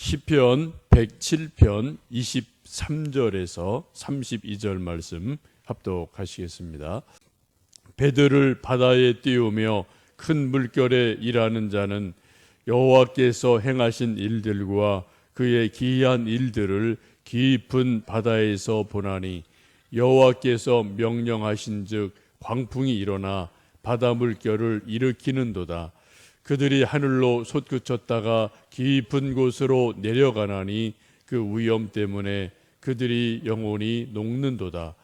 시편 107편 23절에서 32절 말씀 합독하시겠습니다. 배들을 바다에 띄우며 큰 물결에 일하는 자는 여호와께서 행하신 일들과 그의 기이한 일들을 깊은 바다에서 보나니 여호와께서 명령하신즉 광풍이 일어나 바다 물결을 일으키는도다. 그들이 하늘로 솟구쳤다가 깊은 곳으로 내려가나니 그 위험 때문에 그들이 영혼이 녹는도다.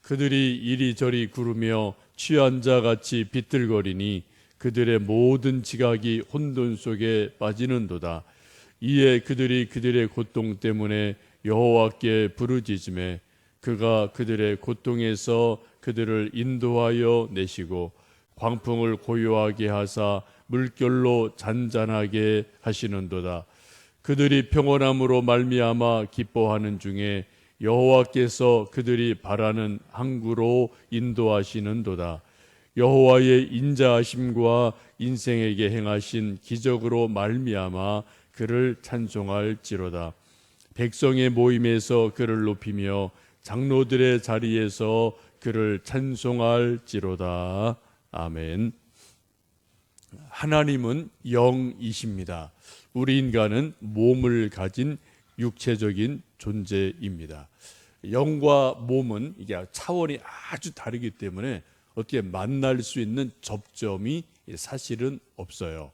그들이 이리저리 구르며 취한 자 같이 비틀거리니 그들의 모든 지각이 혼돈 속에 빠지는도다. 이에 그들이 그들의 고통 때문에 여호와께 부르짖음에 그가 그들의 고통에서 그들을 인도하여 내시고 광풍을 고요하게 하사 물결로 잔잔하게 하시는도다. 그들이 평온함으로 말미암아 기뻐하는 중에 여호와께서 그들이 바라는 항구로 인도하시는도다. 여호와의 인자하심과 인생에게 행하신 기적으로 말미암아 그를 찬송할지로다. 백성의 모임에서 그를 높이며 장로들의 자리에서 그를 찬송할지로다. 아멘. 하나님은 영이십니다. 우리 인간은 몸을 가진 육체적인 존재입니다. 영과 몸은 이게 차원이 아주 다르기 때문에 어떻게 만날 수 있는 접점이 사실은 없어요.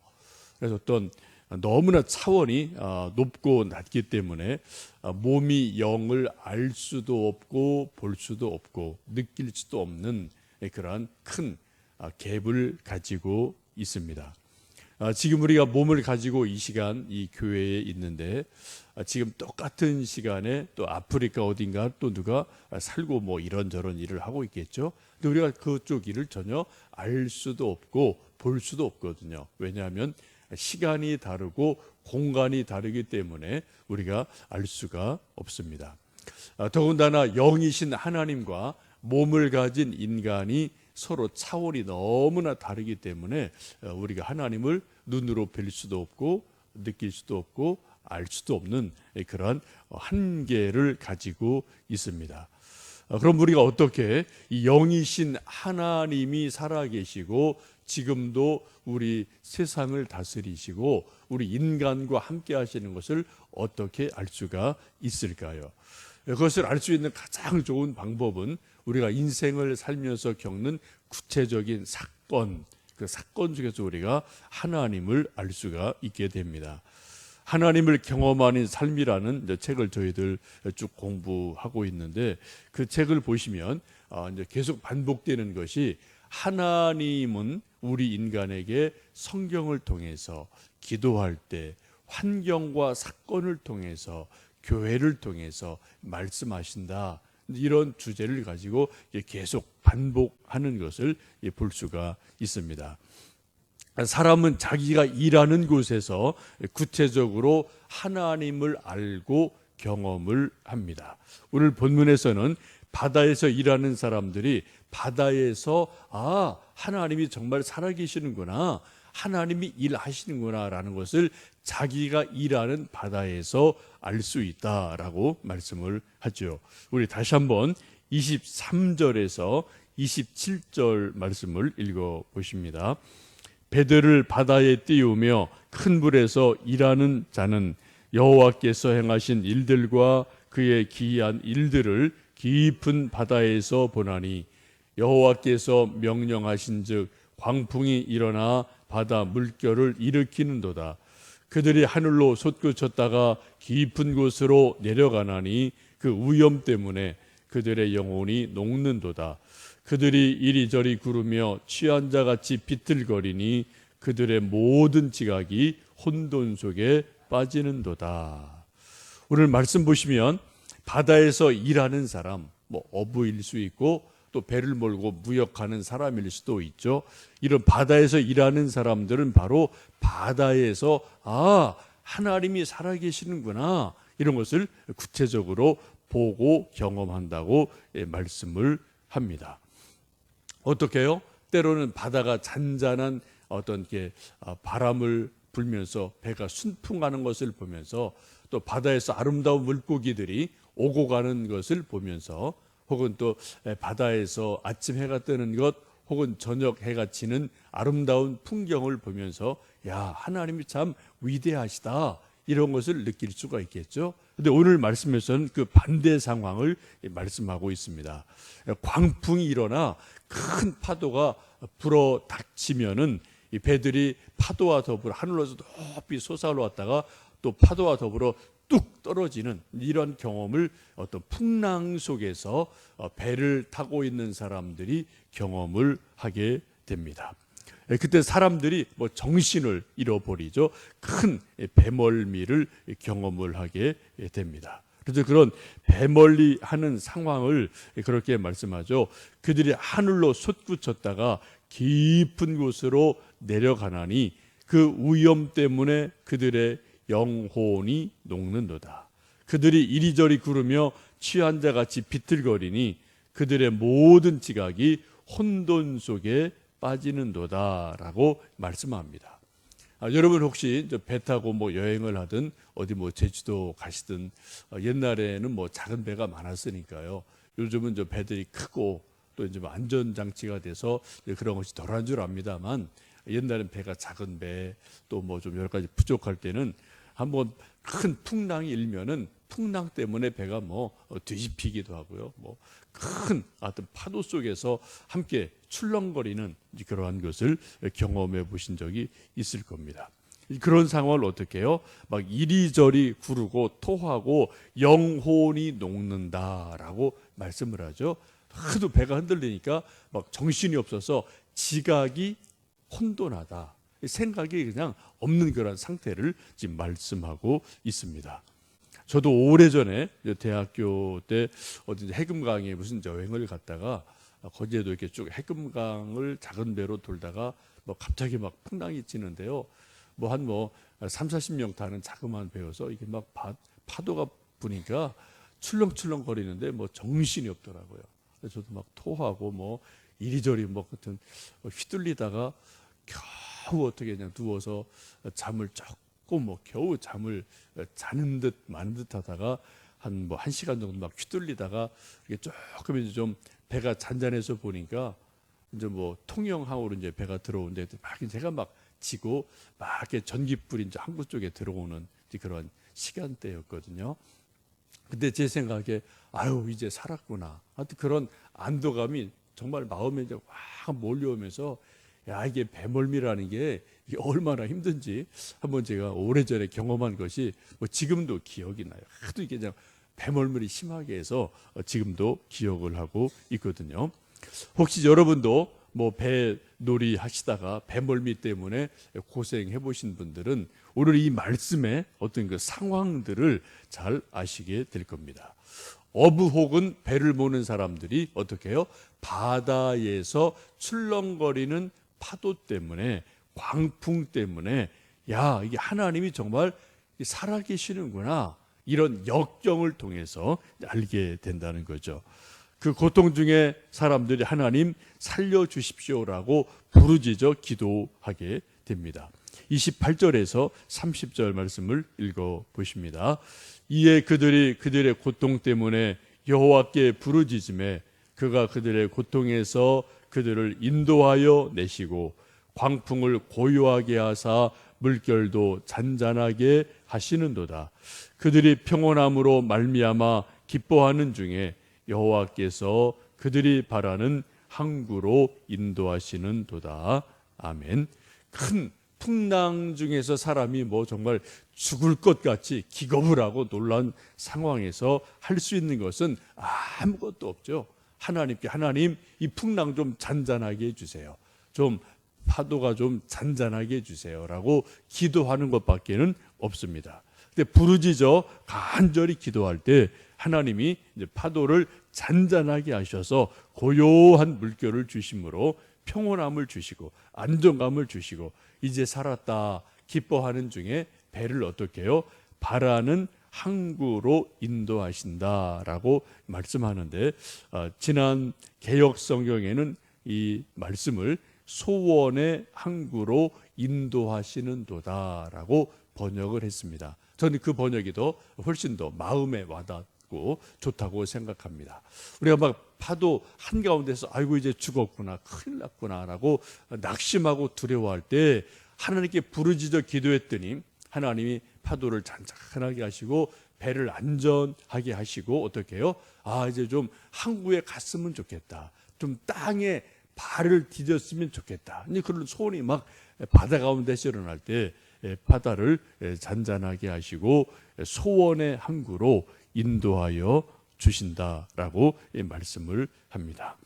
그래서 어떤 너무나 차원이 아, 높고 낮기 때문에 아, 몸이 영을 알 수도 없고 볼 수도 없고 느낄 수도 없는 그러한 큰 아, 갭을 가지고 있습니다. 지금 우리가 몸을 가지고 이 시간 이 교회에 있는데 지금 똑같은 시간에 또 아프리카 어딘가 또 누가 살고 뭐 이런저런 일을 하고 있겠죠. 근데 우리가 그쪽 일을 전혀 알 수도 없고 볼 수도 없거든요. 왜냐하면 시간이 다르고 공간이 다르기 때문에 우리가 알 수가 없습니다. 더군다나 영이신 하나님과 몸을 가진 인간이 서로 차원이 너무나 다르기 때문에 어, 우리가 하나님을 눈으로 뵐 수도 없고 느낄 수도 없고 알 수도 없는 그러한 한계를 가지고 있습니다. 어, 그럼 우리가 어떻게 이 영이신 하나님이 살아계시고 지금도 우리 세상을 다스리시고 우리 인간과 함께 하시는 것을 어떻게 알 수가 있을까요? 그것을 알 수 있는 가장 좋은 방법은 우리가 인생을 살면서 겪는 구체적인 사건, 그 사건 중에서 우리가 하나님을 알 수가 있게 됩니다. 하나님을 경험하는 삶이라는 책을 저희들 쭉 공부하고 있는데 그 책을 보시면 아, 계속 반복되는 것이 하나님은 우리 인간에게 성경을 통해서 기도할 때 환경과 사건을 통해서 교회를 통해서 말씀하신다. 이런 주제를 가지고 계속 반복하는 것을 볼 수가 있습니다. 사람은 자기가 일하는 곳에서 구체적으로 하나님을 알고 경험을 합니다. 오늘 본문에서는 바다에서 일하는 사람들이 바다에서 아, 하나님이 정말 살아계시는구나. 하나님이 일하시는구나라는 것을 자기가 일하는 바다에서 알 수 있다라고 말씀을 하죠. 우리 다시 한번 23절에서 27절 말씀을 읽어 보십니다. 배들을 바다에 띄우며 큰 불에서 일하는 자는 여호와께서 행하신 일들과 그의 기이한 일들을 깊은 바다에서 보나니 여호와께서 명령하신즉 광풍이 일어나 바다 물결을 일으키는도다. 그들이 하늘로 솟구쳤다가 깊은 곳으로 내려가나니 그 위험 때문에 그들의 영혼이 녹는도다. 그들이 이리저리 구르며 취한 자 같이 비틀거리니 그들의 모든 지각이 혼돈 속에 빠지는도다. 오늘 말씀 보시면 바다에서 일하는 사람, 뭐 어부일 수 있고 또 배를 몰고 무역하는 사람일 수도 있죠. 이런 바다에서 일하는 사람들은 바로 바다에서 아, 하나님이 살아계시는구나. 이런 것을 구체적으로 보고 경험한다고 예, 말씀을 합니다. 어떻게요? 때로는 바다가 잔잔한 어떤 게 바람을 불면서 배가 순풍하는 것을 보면서 또 바다에서 아름다운 물고기들이 오고 가는 것을 보면서 혹은 또 바다에서 아침 해가 뜨는 것 혹은 저녁 해가 지는 아름다운 풍경을 보면서 야 하나님이 참 위대하시다 이런 것을 느낄 수가 있겠죠. 근데 오늘 말씀에서는 그 반대 상황을 말씀하고 있습니다. 광풍이 일어나 큰 파도가 불어 닥치면은 이 배들이 파도와 더불어 하늘로서 높이 솟아올랐다가 또 파도와 더불어 뚝 떨어지는 이런 경험을 어떤 풍랑 속에서 어, 배를 타고 있는 사람들이 경험을 하게 됩니다. 예, 그때 사람들이 뭐 정신을 잃어버리죠. 큰 배멀미를 경험을 하게 됩니다. 그래서 그런 배멀리 하는 상황을 그렇게 말씀하죠. 그들이 하늘로 솟구쳤다가 깊은 곳으로 내려가나니 그 위험 때문에 그들의 영혼이 녹는도다. 그들이 이리저리 구르며 취한 자 같이 비틀거리니 그들의 모든 지각이 혼돈 속에 빠지는도다라고 말씀합니다. 아, 여러분 혹시 저배 타고 뭐 여행을 하든 어디 뭐 제주도 가시든 어, 옛날에는 뭐 작은 배가 많았으니까요. 요즘은 저 배들이 크고 또 이제 뭐 안전 장치가 돼서 그런 것이 덜한 줄 압니다만 옛날엔 배가 작은 배 또 뭐 좀 여러 가지 부족할 때는 한번 큰 풍랑이 일면은 풍랑 때문에 배가 뭐 어, 뒤집히기도 하고요. 뭐 큰 어떤 파도 속에서 함께 출렁거리는 그러한 것을 경험해 보신 적이 있을 겁니다. 그런 상황을 어떻게 해요? 막 이리저리 구르고 토하고 영혼이 녹는다라고 말씀을 하죠. 하도 배가 흔들리니까 막 정신이 없어서 지각이 혼돈하다. 생각이 그냥 없는 그런 상태를 지금 말씀하고 있습니다. 저도 오래전에 대학교 때 어디 해금강에 무슨 여행을 갔다가 거기에도 이렇게 쭉 해금강을 작은 배로 돌다가 뭐 갑자기 막 풍랑이 치는데요. 뭐 한뭐 3, 40명 타는 자그마한 배여서 이게 막 파, 파도가 부니까 출렁출렁 거리는데 뭐 정신이 없더라고요. 저도 막 토하고 뭐 이리저리 뭐 같은 휘둘리다가 겨우 어떻게 그냥 누워서 잠을 조금 뭐 겨우 잠을 자는 듯 마는 듯 하다가 한 뭐 한 시간 정도 막 휘둘리다가 이게 조금 이제 좀 배가 잔잔해서 보니까 이제 뭐 통영항으로 이제 배가 들어오는데 막 제가 막 지고 막 이렇게 전기불이 이제 항구 쪽에 들어오는 그런 시간대였거든요. 근데 제 생각에 아유 이제 살았구나. 하여튼 그런 안도감이 정말 마음에 이제 확 몰려오면서 야 이게 배멀미라는 게 얼마나 힘든지 한번 제가 오래전에 경험한 것이 뭐 지금도 기억이 나요. 하도 이게 그냥 배멀미를 심하게 해서 어, 지금도 기억을 하고 있거든요. 혹시 여러분도 뭐 배놀이 하시다가 배멀미 때문에 고생해 보신 분들은 오늘 이 말씀의 어떤 그 상황들을 잘 아시게 될 겁니다. 어부 혹은 배를 모는 사람들이 어떻게 해요? 바다에서 출렁거리는 파도 때문에 광풍 때문에 야 이게 하나님이 정말 살아계시는구나 이런 역경을 통해서 알게 된다는 거죠. 그 고통 중에 사람들이 하나님 살려 주십시오라고 부르짖어 기도하게 됩니다. 28절에서 30절 말씀을 읽어 보십니다. 이에 그들이 그들의 고통 때문에 여호와께 부르짖음에 그가 그들의 고통에서 그들을 인도하여 내시고 광풍을 고요하게 하사 물결도 잔잔하게 하시는도다. 그들이 평온함으로 말미암아 기뻐하는 중에 여호와께서 그들이 바라는 항구로 인도하시는도다. 아멘. 큰 풍랑 중에서 사람이 뭐 정말 죽을 것 같이 기겁을 하고 놀란 상황에서 할 수 있는 것은 아무것도 없죠. 하나님께 하나님 이 풍랑 좀 잔잔하게 해주세요. 좀 파도가 좀 잔잔하게 해주세요라고 기도하는 것밖에는 없습니다. 근데 부르짖어 간절히 기도할 때 하나님이 이제 파도를 잔잔하게 하셔서 고요한 물결을 주심으로 평온함을 주시고 안정감을 주시고 이제 살았다 기뻐하는 중에 배를 어떻게 해요? 바라는 항구로 인도하신다라고 말씀하는데 어, 지난 개혁 성경에는 이 말씀을 소원의 항구로 인도하시는도다라고 번역을 했습니다. 저는 그 번역이 더 훨씬 더 마음에 와닿고 좋다고 생각합니다. 우리가 막 파도 한가운데서 아이고 이제 죽었구나 큰일 났구나라고 낙심하고 두려워할 때 하나님께 부르짖어 기도했더니 하나님이 파도를 잔잔하게 하시고 배를 안전하게 하시고 어떻게 해요? 아 이제 좀 항구에 갔으면 좋겠다. 좀 땅에 발을 디뎠으면 좋겠다. 이제 그런 소원이 막 바다 가운데서 일어날 때 예, 바다를 예, 잔잔하게 하시고 예, 소원의 항구로 인도하여 주신다라고 예, 말씀을 합니다.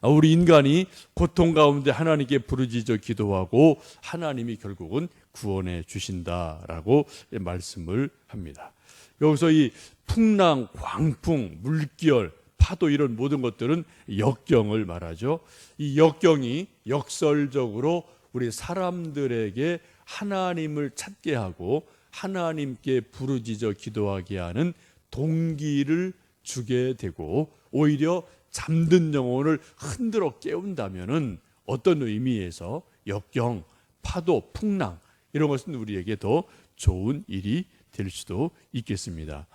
아, 우리 인간이 고통 가운데 하나님께 부르짖어 기도하고 하나님이 결국은 구원해 주신다라고 예, 말씀을 합니다. 여기서 이 풍랑, 광풍, 물결, 파도 이런 모든 것들은 역경을 말하죠. 이 역경이 역설적으로 우리 사람들에게 하나님을 찾게 하고 하나님께 부르짖어 기도하게 하는 동기를 주게 되고 오히려 잠든 영혼을 흔들어 깨운다면은 어떤 의미에서 역경, 파도, 풍랑 이런 것은 우리에게 더 좋은 일이 될 수도 있겠습니다.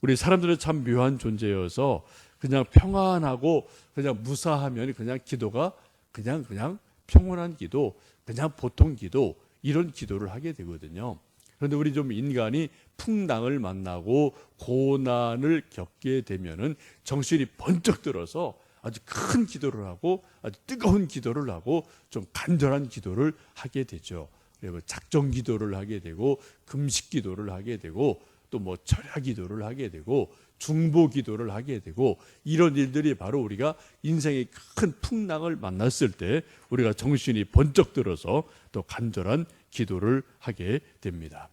우리 사람들은 참 묘한 존재여서 그냥 평안하고 그냥 무사하면 그냥 기도가 그냥 그냥 평온한 기도, 그냥 보통 기도 이런 기도를 하게 되거든요. 그런데 우리 좀 인간이 풍랑을 만나고 고난을 겪게 되면은 정신이 번쩍 들어서 아주 큰 기도를 하고 아주 뜨거운 기도를 하고 좀 간절한 기도를 하게 되죠. 그리고 작정 기도를 하게 되고 금식 기도를 하게 되고 또뭐 철야 기도를 하게 되고 중보 기도를 하게 되고 이런 일들이 바로 우리가 인생의 큰 풍랑을 만났을 때 우리가 정신이 번쩍 들어서 또 간절한 기도를 하게 됩니다.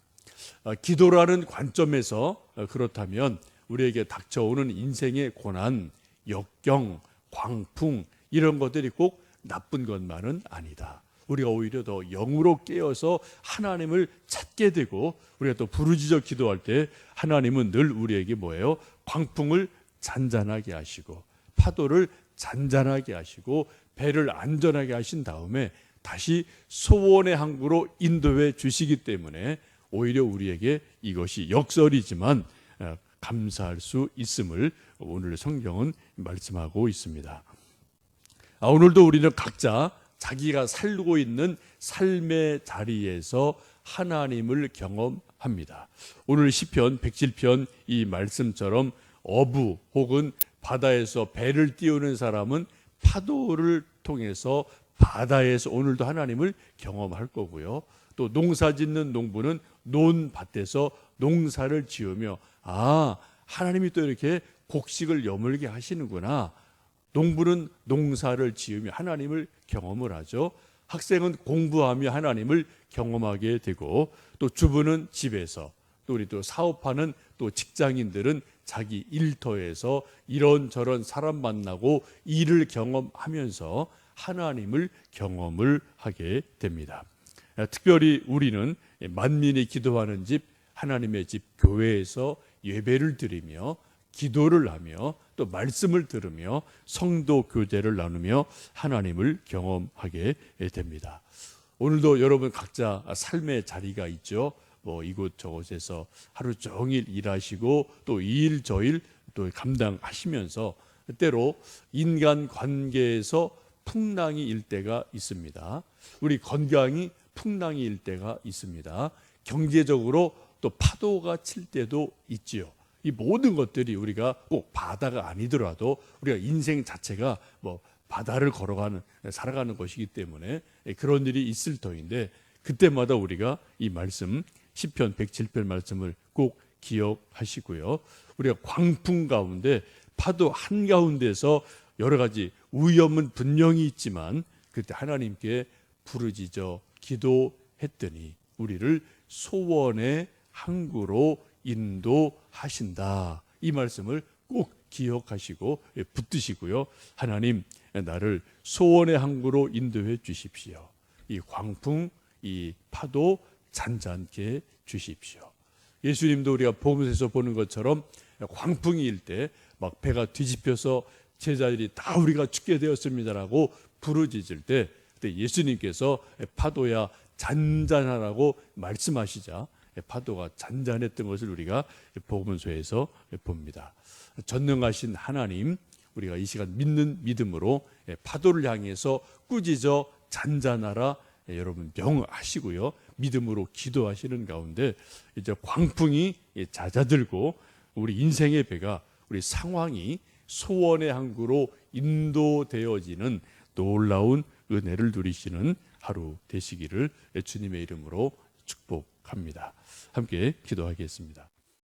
아, 기도라는 관점에서 어, 그렇다면 우리에게 닥쳐오는 인생의 고난, 역경, 광풍 이런 것들이 꼭 나쁜 것만은 아니다. 우리가 오히려 더 영으로 깨어서 하나님을 찾게 되고 우리가 또 부르짖어 기도할 때 하나님은 늘 우리에게 뭐예요? 광풍을 잔잔하게 하시고 파도를 잔잔하게 하시고 배를 안전하게 하신 다음에 다시 소원의 항구로 인도해 주시기 때문에 오히려 우리에게 이것이 역설이지만 어, 감사할 수 있음을 오늘 성경은 말씀하고 있습니다. 아, 오늘도 우리는 각자 자기가 살고 있는 삶의 자리에서 하나님을 경험합니다. 오늘 시편 107편 이 말씀처럼 어부 혹은 바다에서 배를 띄우는 사람은 파도를 통해서 바다에서 오늘도 하나님을 경험할 거고요. 또 농사 짓는 농부는 논 밭에서 농사를 지으며 아, 하나님이 또 이렇게 곡식을 여물게 하시는구나. 농부는 농사를 지으며 하나님을 경험을 하죠. 학생은 공부하며 하나님을 경험하게 되고 또 주부는 집에서 또 우리 또 사업하는 또 직장인들은 자기 일터에서 이런저런 사람 만나고 일을 경험하면서 하나님을 경험을 하게 됩니다. 특별히 우리는 만민이 기도하는 집 하나님의 집 교회에서 예배를 드리며 기도를 하며 또 말씀을 들으며 성도 교제를 나누며 하나님을 경험하게 됩니다. 오늘도 여러분 각자 삶의 자리가 있죠. 뭐 이곳 저곳에서 하루 종일 일하시고 또 이 일 저일 또 감당하시면서 때로 인간 관계에서 풍랑이 일 때가 있습니다. 우리 건강이 풍랑이 일 때가 있습니다. 경제적으로 또 파도가 칠 때도 있지요. 이 모든 것들이 우리가 꼭 바다가 아니더라도 우리가 인생 자체가 뭐 바다를 걸어가는 살아가는 것이기 때문에 그런 일이 있을 터인데 그때마다 우리가 이 말씀 시편 107편 말씀을 꼭 기억하시고요. 우리가 광풍 가운데 파도 한 가운데서 여러 가지 위험은 분명히 있지만 그때 하나님께 부르짖어 기도했더니 우리를 소원의 항구로 인도하신다. 이 말씀을 꼭 기억하시고 붙드시고요. 하나님 나를 소원의 항구로 인도해 주십시오. 이 광풍, 이 파도 잔잔케 주십시오. 예수님도 우리가 보면서 보는 것처럼 광풍이 일 때 막 배가 뒤집혀서 제자들이 다 우리가 죽게 되었습니다라고 부르짖을 때 그때 예수님께서 파도야 잔잔하라고 말씀하시자 파도가 잔잔했던 것을 우리가 복음서에서 봅니다. 전능하신 하나님 우리가 이 시간 믿는 믿음으로 파도를 향해서 꾸짖어 잔잔하라 예, 여러분 명하시고요. 믿음으로 기도하시는 가운데 이제 광풍이 예, 잦아들고 우리 인생의 배가 우리 상황이 소원의 항구로 인도되어지는 놀라운 은혜를 누리시는 하루 되시기를 주님의 이름으로 축복합니다. 함께 기도하겠습니다.